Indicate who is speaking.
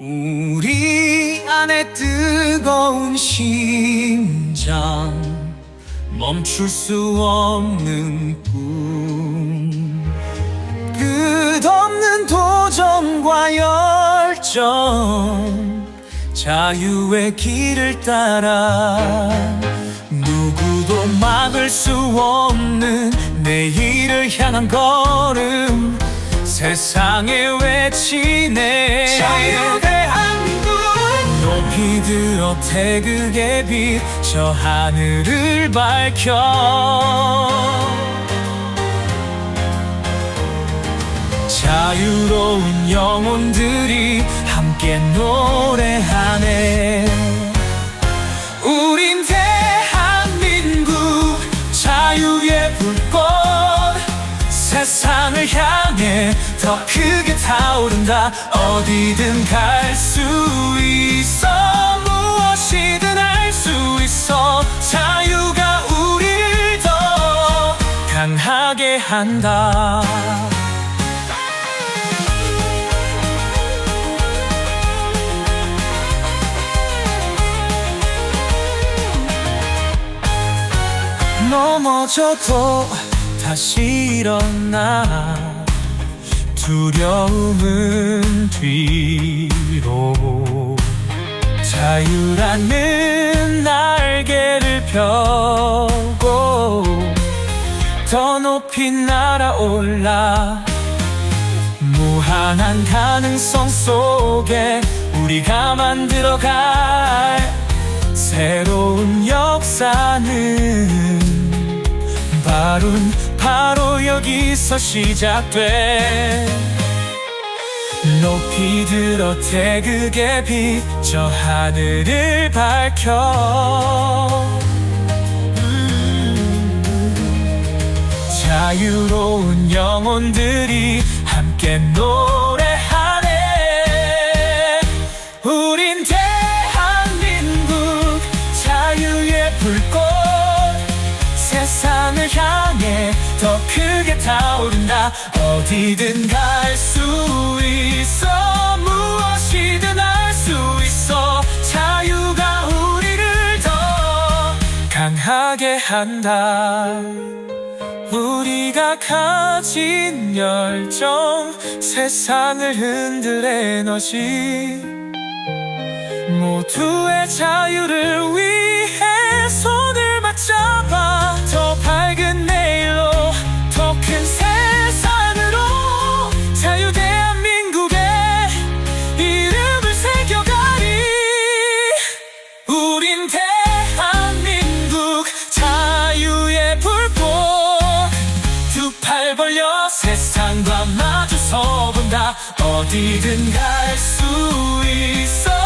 Speaker 1: 우리 안에 뜨거운 심장 멈출 수 없는 꿈. 끝없는 도전과 열정 자유의 길을 따라 누구도 막을 수 없는 내일을 향한 걸음 세상에 외치네 자유 대한민국 높이 들어 태극의 빛 저 하늘을 밝혀. 자유로운 영혼들이 함께 노 더 크게 타오른다. 어디든 갈 수 있어. 무엇이든 할 수 있어. 자유가 우리를 더 강하게 한다. 넘어져도 다시 일어나 두려움은 뒤로 자유라는 날개를 펴고 더 높이 날아올라 무한한 가능성 속에 우리가 만들어갈 새로운 역사는 바로 바로 여기서 시작돼. 높이 들어 빛저 하늘을 밝혀. 음, 자유로운 영혼들이 함께 노래 크게 타오른다. 어디든 갈 수 있어. 무엇이든 할 수 있어. 자유가 우리를 더 강하게 한다. 우리가 가진 열정 세상을 흔들 에너지. 모두의 자유를 위해 손을 맞잡아. 더 밝은 두팔 벌려 세상과 마주 서 본다. 어디든 갈 수 있어